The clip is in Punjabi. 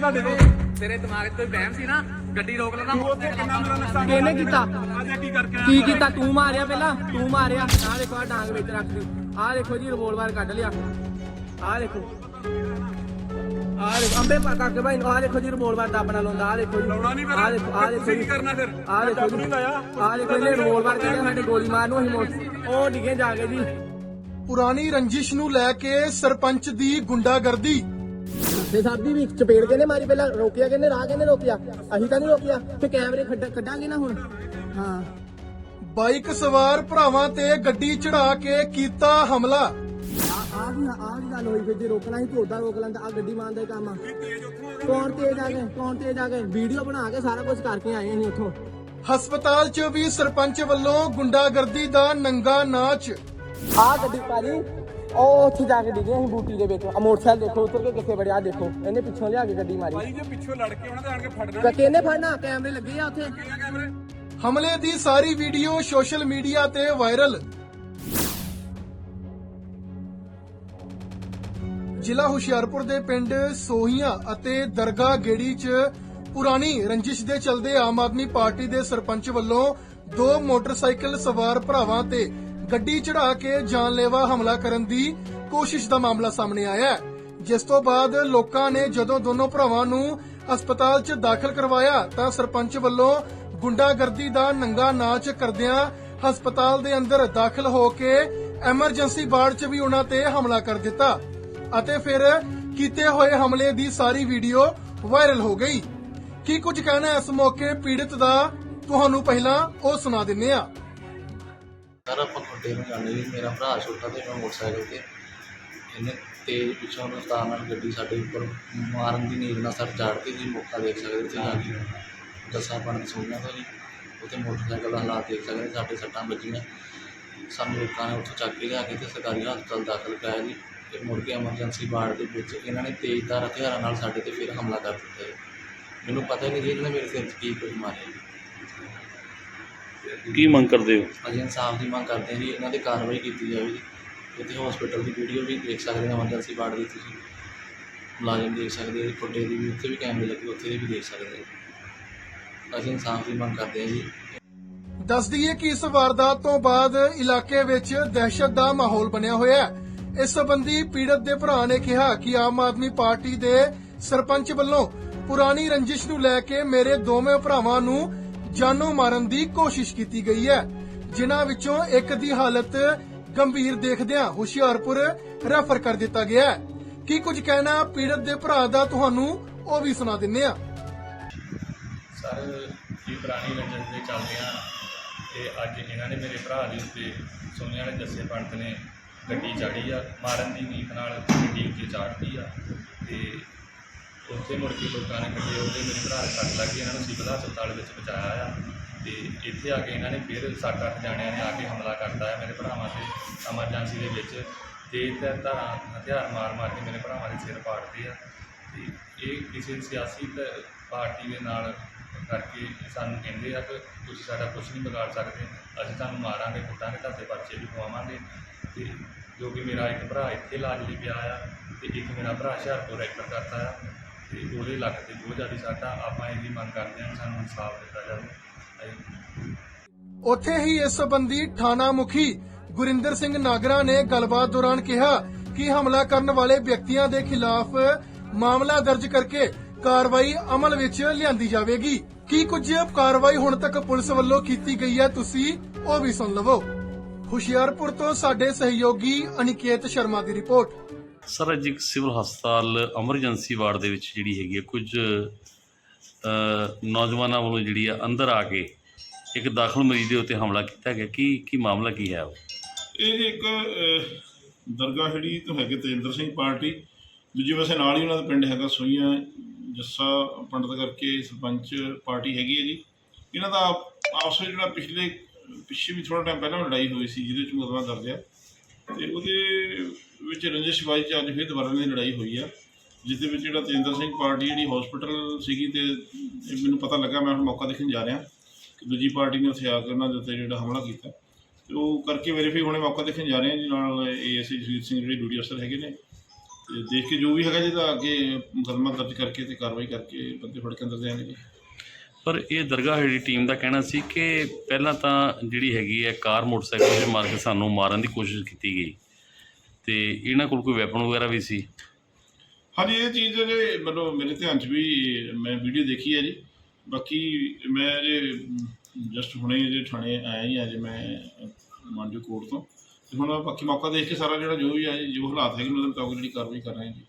ਤੁਹਾਡੇ ਤੋਂ ਤੇਰੇ ਦਿਮਾਗ 'ਚ ਕੋਈ ਵਹਿਮ ਸੀ ਨਾ? ਗੱਡੀ ਰੋਕ ਲੈਣਾ ਤੂੰ ਉੱਥੇ ਕਿੰਨਾ ਮੇਰਾ ਨੁਕਸਾਨ ਕਿਹਨੇ ਕੀਤਾ? ਅੱਜ ਕੀ ਕਰਕੇ ਆਇਆ? ਕੀ ਕੀਤਾ? ਤੂੰ ਮਾਰਿਆ ਪਹਿਲਾਂ? ਤੂੰ ਮਾਰਿਆ? ਆਹ ਦੇਖੋ ਆ ਡਾਂਗ ਵਿੱਚ ਰੱਖ ਦਿਓ। ਆਹ ਦੇਖੋ ਜੀ ਰਿਵੋਲਵਰ ਕੱਢ ਲਿਆ। ਆਹ ਦੇਖੋ। ਆਹ ਦੇਖੋ ਅੰਬੇ ਪਾ ਕਰਕੇ ਭਾਈ ਆਹ ਦੇਖੋ ਜੀ ਰਿਵੋਲਵਰ ਦਾ ਆਪਣਾ ਲਾਉਂਦਾ। ਆਹ ਦੇਖੋ ਜੀ। ਲਾਉਣਾ ਨਹੀਂ ਆਹ ਦੇਖੋ ਆਹ ਦੇਖੋ ਤੁਸੀਂ ਕੀ ਜੀ ਕਰਨਾ ਫਿਰ? ਆਹ ਦੇਖੋ ਚਾਕੂ ਜੀ। ਨਹੀਂ ਲਾਇਆ। ਆਹ ਦੇਖੋ ਜੀ ਰਿਵੋਲਵਰ ਕਿਹਨੇ ਸਾਡੇ ਗੋਲੀ ਮਾਰਨ ਨੂੰ ਅਸੀਂ ਮੋੜ ਉਹ ਡਿੱਗੇ ਜਾ ਕੇ ਜੀ। ਪੁਰਾਣੀ ਰੰਜਿਸ਼ ਨੂੰ ਲੈ ਕੇ ਸਰਪੰਚ ਦੀ ਗੁੰਡਾਗਰਦੀ। ਤੇ ਸਾਡੀ ਵੀ ਚਪੇੜ ਕਹਿੰਦੇ ਮਾਰੀ ਪਹਿਲਾਂ ਰੋਕਿਆ ਕਹਿੰਦੇ ਰਾਹ ਕਹਿੰਦੇ ਰੋਕਿਆ। ਅਸੀਂ ਤਾਂ ਨਹੀਂ ਰੋਕਿਆ ਤੇ ਕੈਮਰੇ ਖੱਡ- ਕੱਢਾਂਗੇ ਨਾ ਹੁਣ? ਹਾਂ। ਬਾਈਕ ਸਵਾਰ ਭਰਾਵਾਂ ਤੇ ਗੱਡੀ ਚੜਾ ਕੇ ਕੀਤਾ ਹਮਲਾ। ਆ ਵੀ ਆ ਵੀ ਗੱਲ ਹੋਈ ਫਿਰ ਜੇ ਰੋਕਣਾ ਸੀ ਤੇ ਉਦਾਂ ਰੋਕ ਲੈਂਦਾ ਆ ਗੱਡੀ ਮਾਰਨ ਦਾ ਹੀ ਕੰਮ ਆ। ਕੌਣ ਤੇਜ਼ ਆ ਗਏ ਕੌਣ ਤੇਜ਼ ਆ ਗਏ? ਵੀਡੀਓ ਬਣਾ ਕੇ ਸਾਰਾ ਕੁਝ ਕਰਕੇ ਆਏ ਅਸੀਂ ਉੱਥੋਂ। ਹਸਪਤਾਲ 'ਚ ਵੀ ਸਰਪੰਚ ਵੱਲੋਂ ਗੁੰਡਾਗਰਦੀ ਦਾ ਨੰਗਾ ਨਾਚ। ਆ ਗੱਡੀ ਪਾਰੀ ਉਹ ਉੱਥੇ ਜਾ ਕੇ ਡਿੱਗੇ ਅਸੀਂ ਬੂਟੀ ਦੇ ਵਿੱਚ। ਆ ਮੋਟਰਸਾਈਕਲ ਦੇਖੋ ਉਤਰ ਕੇ ਕਿੱਥੇ ਵੜਿਆ ਦੇਖੋ ਇਹਨੇ ਪਿੱਛੋਂ ਲਿਆ ਕੇ ਗੱਡੀ ਮਾਰੀ। ਭਾਈ ਜੇ ਪਿੱਛੋਂ ਲੜ ਕੇ ਉਹਨਾਂ ਦੇ ਆਣ ਕੇ ਫੜਨਾ ਤਾਂ ਕਿਹਨੇ ਫੜਨਾ ਕੈਮਰੇ ਲੱਗੇ ਆ ਉੱਥੇ। ਕੈਮਰੇ। ਹਮਲੇ ਦੀ ਸਾਰੀ ਵੀਡੀਓ ਸੋਸ਼ਲ ਮੀਡੀਆ ਤੇ ਵਾਇਰਲ। ਜ਼ਿਲ੍ਹਾ ਹੁਸ਼ਿਆਰਪੁਰ ਦੇ ਪਿੰਡ ਸੋਹੀਆਂ ਅਤੇ ਦਰਗਾਹ ਗੇੜੀ 'ਚ ਪੁਰਾਣੀ ਰੰਜਿਸ਼ ਦੇ ਚਲਦੇ ਆਮ ਆਦਮੀ ਪਾਰਟੀ ਦੇ ਸਰਪੰਚ ਵੱਲੋਂ ਦੋ ਮੋਟਰਸਾਈਕਲ ਸਵਾਰ ਭਰਾਵਾਂ ਤੇ ਗੱਡੀ ਚੜਾ ਕੇ ਜਾਨਲੇਵਾ ਹਮਲਾ ਕਰਨ ਦੀ ਕੋਸ਼ਿਸ਼ ਦਾ ਮਾਮਲਾ ਸਾਹਮਣੇ ਆਇਆ ਹੈ। ਜਿਸ ਤੋਂ ਬਾਅਦ ਲੋਕਾਂ ਨੇ ਜਦੋਂ ਦੋਨੋਂ ਭਰਾਵਾਂ ਨੂੰ ਹਸਪਤਾਲ 'ਚ ਦਾਖਲ ਕਰਵਾਇਆ ਤਾਂ ਸਰਪੰਚ ਵੱਲੋਂ ਗੁੰਡਾਗਰਦੀ ਦਾ ਨੰਗਾ ਨਾਚ ਕਰਦਿਆਂ ਹਸਪਤਾਲ ਦੇ ਅੰਦਰ ਦਾਖਲ ਹੋ ਕੇ ਐਮਰਜੈਂਸੀ ਵਾਰਡ 'ਚ ਵੀ ਉਹਨਾਂ ਤੇ ਹਮਲਾ ਕਰ ਦਿੱਤਾ ਅਤੇ ਫਿਰ ਕੀਤੇ ਹੋਏ ਹਮਲੇ ਦੀ ਸਾਰੀ ਵੀਡੀਓ ਵਾਇਰਲ ਹੋ ਗਈ। ਕੀ ਕੁਝ ਕਹਿਣਾ ਇਸ ਮੌਕੇ ਪੀੜਤ ਦਾ? ਤੁਹਾਨੂੰ ਪਹਿਲਾਂ ਉਹ ਸੁਣਾ ਦਿੰਨੇ ਆ ਸਰ, ਆਪਾਂ ਖੁੱਡੇ ਨੂੰ ਜਾਂਦੇ ਜੀ ਮੇਰਾ ਭਰਾ ਛੋਟਾ ਤੇ ਮੈਂ ਮੋਟਰਸਾਈਕਲ ਤੇ। ਇਹਨੇ ਤੇਜ਼ ਪਿੱਛੋਂ ਰਫਤਾਰ ਨਾਲ ਗੱਡੀ ਸਾਡੇ ਉੱਪਰ ਮਾਰਨ ਦੀ ਨੀਂਦ ਨਾਲ ਸਰ ਚਾੜਤੀ ਜੀ ਮੌਕਾ ਦੇਖ ਸਕਦੇ ਸੀ ਜਾ ਕੇ। ਦੱਸਾਂ ਪਣ ਸੁਣਨਾ ਤੋਂ ਜੀ ਉੱਥੇ ਮੋਟਰਸਾਈਕਲ ਦਾ ਹਾਲਾਤ ਦੇਖ ਸਕਦੇ ਸਾਡੇ ਸੱਟਾਂ ਵੱਜੀਆਂ। ਸਾਨੂੰ ਲੋਕਾਂ ਨੇ ਉੱਥੋਂ ਚੱਕ ਕੇ ਲਿਆ ਕੇ ਤੇ ਸਰਕਾਰੀ ਹਸਪਤਾਲ ਦਾਖਲ ਕਰਾਇਆ ਜੀ। ਫਿਰ ਮੁੜ ਕੇ ਐਮਰਜੈਂਸੀ ਵਾਰਡ ਦੇ ਵਿੱਚ ਇਹਨਾਂ ਨੇ ਤੇਜ਼ਧਾਰ ਹਥਿਆਰਾਂ ਨਾਲ ਸਾਡੇ ਤੇ ਫਿਰ ਹਮਲਾ ਕਰ ਦਿੱਤਾ ਜੀ। ਮੈਨੂੰ ਪਤਾ ਹੀ ਨਹੀਂ ਜੀ ਇਹਨਾਂ ਨੇ ਮੇਰੇ ਸਿਰ 'ਚ ਕੀ ਕੁਝ ਮਾਰਿਆ ਜੀ। ਕੀ ਮੰਗ ਕਰਦੇ ਹੋ? ਅਸੀਂ ਇਨਸਾਫ ਦੀ ਮੰਗ ਕਰਦੇ ਹਾਂ ਜੀ ਇਹਨਾਂ ਤੇ ਕਾਰਵਾਈ ਕੀਤੀ ਜਾਵੇ ਜੀ। ਇੱਥੇ ਹਸਪੀਟਲ ਦੀ ਵੀਡੀਓ ਵੀ ਦੇਖ ਸਕਦੇ ਹੋ ਐਮਰਜੈਂਸੀ ਵਾਰਡ ਦੀ ਤੁਸੀਂ ਮੁਲਾਜ਼ਮ ਦੇਖ ਸਕਦੇ ਹੋ ਫੁੱਟੇ ਦੀ ਵੀ ਉੱਥੇ ਵੀ ਕੈਮਰੇ ਲੱਗੇ ਉੱਥੇ ਦੀ ਵੀ ਦੇਖ ਸਕਦੇ ਹੋ। ਅਸੀਂ ਇਨਸਾਫ ਦੀ ਮੰਗ ਕਰਦੇ ਹਾਂ ਜੀ। ਦੱਸ ਦਈਏ ਕਿ ਇਸ ਵਾਰਦਾਤ ਤੋਂ ਬਾਅਦ ਇਲਾਕੇ ਵਿੱਚ ਦਹਿਸ਼ਤ ਦਾ ਮਾਹੌਲ ਬਣਿਆ ਹੋਇਆ ਹੈ। ਇਸ ਸੰਬੰਧੀ ਪੀੜਤ ਦੇ ਭਰਾ ਨੇ ਕਿਹਾ ਕਿ ਆਮ ਆਦਮੀ ਪਾਰਟੀ ਦੇ ਸਰਪੰਚ ਵੱਲੋਂ ਪੁਰਾਣੀ ਰੰਜਿਸ਼ ਨੂੰ ਲੈ ਕੇ ਮੇਰੇ ਦੋਵੇਂ ਭਰਾਵਾਂ ਨੂੰ ਜਾਨੋਂ ਮਾਰਨ ਦੀ ਕੋਸ਼ਿਸ਼ ਕੀਤੀ ਗਈ ਹੈ। ਜਿਨ੍ਹਾਂ ਵਿੱਚੋਂ ਇੱਕ ਦੀ ਹਾਲਤ ਗੰਭੀਰ ਦੇਖਦਿਆਂ ਹੁਸ਼ਿਆਰਪੁਰ ਰੈਫਰ ਕਰ ਦਿੱਤਾ ਗਿਆ ਹੈ। ਕੀ ਕੁਝ ਕਹਿਣਾ ਪੀੜਤ ਦੇ ਭਰਾ ਦਾ ਤੁਹਾਨੂੰ, ਉਹ ਵੀ ਸੁਣਾ ਦਿੰਨੇ ਆ ਸਰ ਇਹ ਪੁਰਾਣੀ ਰੰਜਨ ਦੇ ਚੱਲਦੇ ਆ ਤੇ ਅੱਜ ਇਹਨਾਂ ਨੇ ਮੇਰੇ ਭਰਾ ਦੇ ਉੱਤੇ ਸੋਨੀਆ ਵਾਲੇ ਜੱਸੇ ਪੰਡਤ ਨੇ ਗੱਡੀ ਚਾੜੀ ਆ, ਮਾਰਨ ਦੀ ਨੀਤ ਨਾਲ ਗੱਡੀ ਉੱਤੇ ਚਾੜਤੀ ਆ ਤੇ ਉੱਥੇ ਮੁੜ ਕੇ ਲੋਕਾਂ ਨੇ ਇਕੱਠੇ ਹੋ ਮੇਰੇ ਭਰਾ ਦੇ ਸੱਟ ਲੱਗ ਗਈ, ਇਹਨਾਂ ਨੂੰ ਸਿਵਲ ਹਸਪਤਾਲ ਵਿੱਚ ਪਹੁੰਚਾਇਆ ਆ। ਤੇ ਇੱਥੇ ਆ ਕੇ ਇਹਨਾਂ ਨੇ ਫਿਰ ਸੱਤ ਅੱਠ ਜਾਣਿਆਂ ਨੇ ਆ ਕੇ ਹਮਲਾ ਕਰਤਾ ਹੈ ਮੇਰੇ ਭਰਾਵਾਂ ਤੇ ਐਮਰਜੈਂਸੀ ਦੇ ਵਿੱਚ। ਤੇ ਤੇ ਧਾਰਾਂ, ਹਥਿਆਰ ਮਾਰ ਮਾਰ ਕੇ ਮੇਰੇ ਭਰਾਵਾਂ ਦੇ ਸਿਰ ਪਾੜਦੇ ਆ। ਤੇ ਇਹ ਕਿਸੇ ਸਿਆਸੀ ਪਾਰਟੀ ਦੇ ਨਾਲ ਕਰਕੇ ਸਾਨੂੰ ਕਹਿੰਦੇ ਆ ਕਿ ਤੁਸੀਂ ਸਾਡਾ ਕੁਝ ਨਹੀਂ ਵਿਗਾੜ ਸਕਦੇ, ਅਸੀਂ ਤੁਹਾਨੂੰ ਮਾਰਾਂਗੇ, ਕੁੱਟਾਂਗੇ, ਤੁਹਾਡੇ ਬੱਚੇ ਵੀ ਖਵਾਵਾਂਗੇ ਤੇ ਜੋ ਕਿ ਮੇਰਾ ਇੱਕ ਭਰਾ ਇੱਥੇ ਇਲਾਜ ਲਈ ਪਿਆ ਆ, ਤੇ ਇੱਕ ਮੇਰਾ ਭਰਾ ਹੁਸ਼ਿਆਰਪੁਰ ਰੈਫਰ ਕਰਤਾ ਆ। ਤੇ ਉਹਦੇ ਲੱਕ ਤੇ ਬਹੁਤ ਜ਼ਿਆਦਾ ਸਾਡਾ, ਆਪਾਂ ਇਹਦੀ ਮੰਗ ਕਰਦੇ ਹਾਂ ਕਿ ਸਾਨੂੰ ਇਨਸਾਫ ਦਿੱਤਾ ਜਾਵੇ। ਅਸੀਂ ਉੱਥੇ ਹੀ ਇਸ ਸੰਬੰਧੀ ਥਾਣਾ ਮੁਖੀ ਗੁਰਿੰਦਰ ਸਿੰਘ ਨਾਗਰਾ ਨੇ ਗੱਲਬਾਤ ਦੌਰਾਨ ਕਿਹਾ ਕਿ ਹਮਲਾ ਕਰਨ ਵਾਲੇ ਵਿਅਕਤੀਆਂ ਦੇ ਖਿਲਾਫ ਮਾਮਲਾ ਦਰਜ ਕਰਕੇ ਕਾਰਵਾਈ ਅਮਲ ਵਿੱਚ ਲਿਆਂਦੀ ਜਾਵੇਗੀ। ਕੀ ਕੁਝ ਕਾਰਵਾਈ ਹੁਣ ਤੱਕ ਪੁਲਿਸ ਵੱਲੋਂ ਕੀਤੀ ਗਈ ਹੈ, ਤੁਸੀਂ ਉਹ ਵੀ ਸੁਣ ਲਵੋ। ਹੁਸ਼ਿਆਰਪੁਰ ਤੋਂ ਸਾਡੇ ਸਹਿਯੋਗੀ ਅਨਿਕੇਤ ਸ਼ਰਮਾ ਦੀ ਰਿਪੋਰਟ। ਸਰ ਅੱਜ ਇੱਕ ਸਿਵਲ ਹਸਪਤਾਲ ਐਮਰਜੈਂਸੀ ਵਾਰਡ ਦੇ ਵਿੱਚ ਜਿਹੜੀ ਹੈਗੀ ਹੈ ਕੁਝ ਨੌਜਵਾਨਾਂ ਵੱਲੋਂ ਜਿਹੜੀ ਆ ਅੰਦਰ ਆ ਕੇ ਇੱਕ ਦਾਖਲ ਮਰੀਜ਼ ਦੇ ਉੱਤੇ ਹਮਲਾ ਕੀਤਾ ਗਿਆ। ਕੀ ਕੀ ਮਾਮਲਾ ਕੀ ਹੈ ਉਹ? ਇਹ ਇੱਕ ਅਹ, ਦਰਗਾਹ ਜਿਹੜੀ ਤੋਂ ਹੈਗੇ ਤੇਜਿੰਦਰ ਸਿੰਘ ਪਾਰਟੀ। ਦੂਜੇ ਪਾਸੇ ਨਾਲ ਹੀ ਉਹਨਾਂ ਦਾ ਪਿੰਡ ਹੈਗਾ ਸੋਈਆਂ ਜੱਸਾ ਪੰਡਤ ਕਰਕੇ ਸਰਪੰਚ ਪਾਰਟੀ ਹੈਗੀ ਹੈ ਜੀ। ਇਹਨਾਂ ਦਾ ਆਪਸ ਵਿੱਚ ਜਿਹੜਾ ਪਿਛਲੇ ਪਿੱਛੇ ਵੀ ਥੋੜਾ ਟਾਈਮ ਪਹਿਲਾਂ ਲੜਾਈ ਹੋਈ ਸੀ ਜਿਹਦੇ ਵਿੱਚ ਮੁਕੱਦਮਾ ਦਰਜ ਹੈ ਤੇ ਉਹਦੇ ਵਿੱਚ ਰੰਜਿਸ਼ ਬਾਈ ਚ ਅੱਜ ਫਿਰ ਦੁਬਾਰਾ ਦੀ ਲੜਾਈ ਹੋਈ ਆ ਜਿਸ ਦੇ ਵਿੱਚ ਜਿਹੜਾ ਤੇਜਿੰਦਰ ਸਿੰਘ ਪਾਰਟੀ ਜਿਹੜੀ ਹਸਪੀਟਲ ਸੀਗੀ ਤੇ ਇਹ ਮੈਨੂੰ ਪਤਾ ਲੱਗਾ, ਮੈਂ ਹੁਣ ਮੌਕਾ ਦੇਖਣ ਜਾ ਰਿਹਾ ਕਿ ਦੂਜੀ ਪਾਰਟੀ ਨੇ ਉੱਥੇ ਆ ਕੇ ਉਹਨਾਂ ਦੇ ਉੱਤੇ ਜਿਹੜਾ ਹਮਲਾ ਕੀਤਾ। ਤੇ ਉਹ ਕਰਕੇ ਵੈਰੀਫਾਈ ਹੁਣੇ ਮੌਕਾ ਦੇਖਣ ਜਾ ਰਹੇ ਹਾਂ ਜੀ ਨਾਲ ਏਐਸਆਈ ਜਸਵੀਰ ਸਿੰਘ ਜਿਹੜੇ ਡਿਊਟੀ ਅਫਸਰ ਹੈਗੇ ਨੇ। ਤੇ ਦੇਖ ਕੇ ਜੋ ਵੀ ਹੈਗਾ, ਜਿਹਦਾ ਅੱਗੇ ਮੁਕੱਦਮਾ ਦਰਜ ਕਰਕੇ ਤੇ ਕਾਰਵਾਈ ਕਰਕੇ ਬੰਦੇ ਫੜ ਕੇ ਅੰਦਰ ਦੇਣਗੇ ਪਰ ਇਹ ਦਰਗਾਹ ਜਿਹੜੀ ਟੀਮ ਦਾ ਕਹਿਣਾ ਸੀ ਕਿ ਪਹਿਲਾਂ ਤਾਂ ਜਿਹੜੀ ਹੈਗੀ ਹੈ ਕਾਰ ਮੋਟਰਸਾਈਕਲ 'ਤੇ ਮਾਰ ਕੇ ਸਾਨੂੰ ਮਾਰਨ ਦੀ ਕੋਸ਼ਿਸ਼ ਕੀਤੀ ਗਈ ਤੇ ਇਹਨਾਂ ਕੋਲ ਕੋਈ ਵੈਪਨ ਵਗੈਰਾ ਵੀ ਸੀ? ਹਾਂਜੀ, ਇਹ ਚੀਜ਼ ਜੇ ਮਤਲਬ ਮੇਰੇ ਧਿਆਨ 'ਚ ਵੀ ਮੈਂ ਵੀਡੀਓ ਦੇਖੀ ਹੈ ਜੀ। ਬਾਕੀ ਮੈਂ ਜੇ ਜਸਟ ਹੁਣੇ ਜੇ ਥਾਣੇ ਆਇਆ ਹੀ ਅੱਜ ਮੈਂ ਮਾਂਜੋ ਕੋਰਟ ਤੋਂ। ਤੇ ਹੁਣ ਬਾਕੀ ਮੌਕਾ ਦੇਖ ਕੇ ਸਾਰਾ ਜਿਹੜਾ ਜੋ ਵੀ ਹੈ ਜੋ ਹਾਲਾਤ ਹੈਗੇ, ਉਹਨਾਂ ਮੁਤਾਬਕ ਜਿਹੜੀ ਕਾਰਵਾਈ ਕਰ ਰਹੇ ਹਾਂ ਜੀ।